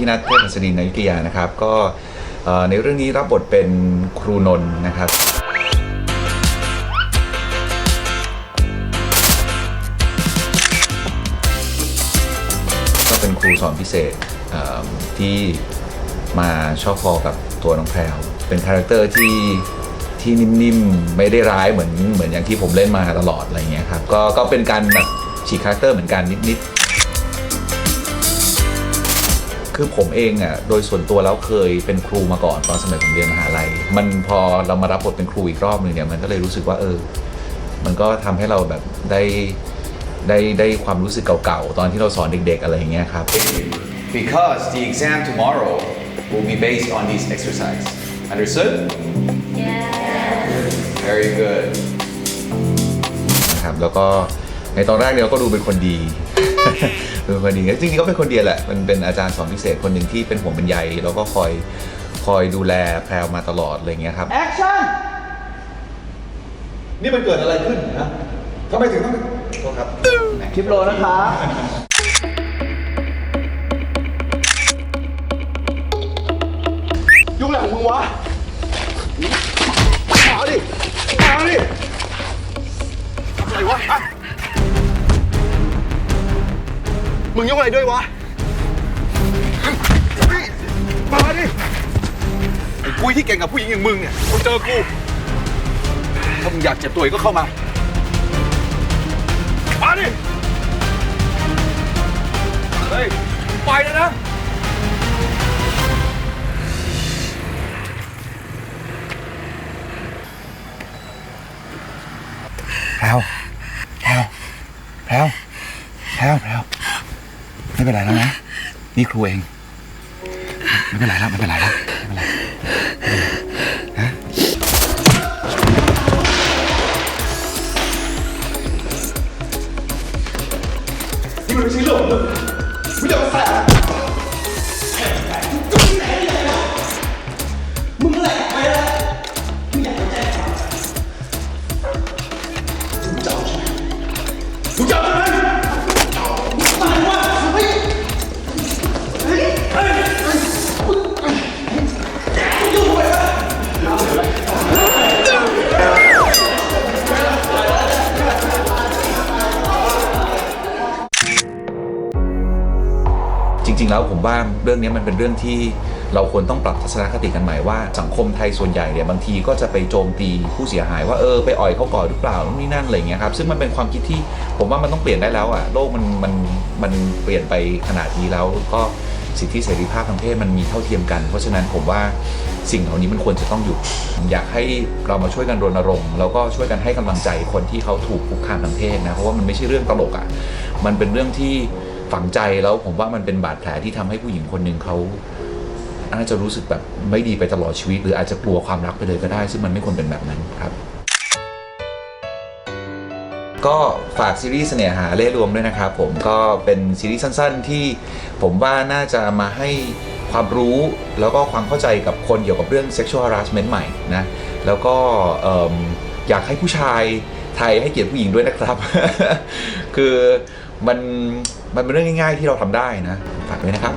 พี่นัทเทพหัสดินอยุธยานะครับ ก็ในเรื่องนี้รับบทเป็นครูนนท์นะครับ ก็เป็นครูสอนพิเศษที่มาชอบพอกับตัวน้องแพรวเป็นคาแรคเตอร์ที่ที่นิ่มๆ ไม่ได้ร้ายเหมือนเหมือนอย่างที่ผมเล่นมาตลอดอะไรเงี้ยครับก็ก็เป็นการแบบฉีกคาแรคเตอร์เหมือนกันนิดๆ คือผมเองอะโดยส่วนตัวแล้วเคยเป็นครูมาก่อนตอนสมัยผมเรียนมหาลัย มันพอเรามารับบทเป็นครูอีกรอบหนึ่งเนี่ยมันก็เลยรู้สึกว่าเออ มันก็ทำให้เราแบบได้ได้ได้ความรู้สึกเก่าๆ ตอนที่เราสอนเด็กๆ อะไรอย่างเงี้ยครับ Because the exam tomorrow will be based on these exercise. Understood? Very good. นะครับแล้วก็ในตอนแรกเนี่ยเราก็ดูเป็นคนดี เป็นคนดีจริงๆก็เป็นคนเดียวแหละมันเป็นอาจารย์สอนพิเศษคนหนึ่งที่เป็นห่วงเป็นใยแล้วก็คอยคอยดูแลแพรวมาตลอดอะไรเงี้ยครับ แอคชั่น นี่มันเกิดอะไรขึ้นนะทำไมถึงต้องโทษครับ คลิปโลนะครั ยุ่งอะไรด้วยวะ มาดิ ไอ้กุยที่เก่งกับผู้หญิงอย่างมึงเนี่ยมึงเจอกู ถ้ามึงอยากเจ็บตัวอีกก็เข้ามา มาดิ เฮ้ยไปเลยนะ แพรวแพรวแพรวแพรวแพรว ไม่เป็นไรแล้วนะ นี่ครูเอง ไม่เป็นไรแล้วไม่เป็นไรแล้วไม่เป็นไรฮะนี่มันไม่ใช่เรื่องของมึงไม่จะมาแส จริง ๆ แล้วผมว่าเรื่องนี้มันเป็นเรื่องที่เราควรต้องปรับทัศนคติกันใหม่ว่าสังคมไทยส่วนใหญ่เนี่ยบางทีก็จะไปโจมตีผู้เสียหายว่าเออไปอ่อยเขาก่อนหรือเปล่านู่นนี่นั่นอะไรเงี้ยครับซึ่งมันเป็นความคิดที่ผมว่ามันต้องเปลี่ยนได้แล้วอะโลกมันมันมันเปลี่ยนไปขนาดนี้แล้วก็สิทธิเสรีภาพทางเพศมันมีเท่าเทียมกัน เพราะฉะนั้นผมว่าสิ่งเหล่านี้มันควรจะต้องหยุดอยากให้เรามาช่วยกันรณรงค์แล้วก็ช่วยกันให้กำลังใจคนที่เขาถูกคุกคามทางเพศนะเพราะว่ามันไม่ใช่เรื่องตลกอะมันเป็นเรื่องที่ ฝังใจแล้วผมว่ามันเป็นบาดแผลที่ทำให้ผู้หญิงคนหนึ่งเขาน่าจะรู้สึกแบบไม่ดีไปตลอดชีวิต หรืออาจจะกลัวความรักไปเลยก็ได้ ซึ่งมันไม่ควรเป็นแบบนั้นครับ ก็ฝากซีรีส์เสน่หาเล่รวมด้วยนะครับผมก็เป็นซีรีส์สั้นๆ ที่ผมว่าน่าจะมาให้ความรู้แล้วก็ความเข้าใจกับคนเกี่ยวกับเรื่อง sexual harassment ใหม่นะ แล้วก็ออยากให้ผู้ชายไทยให้เกียรติผู้หญิงด้วยนะครับ คือ มันมันเป็นเรื่องง่ายๆที่เราทำได้นะฝากด้วยนะครับ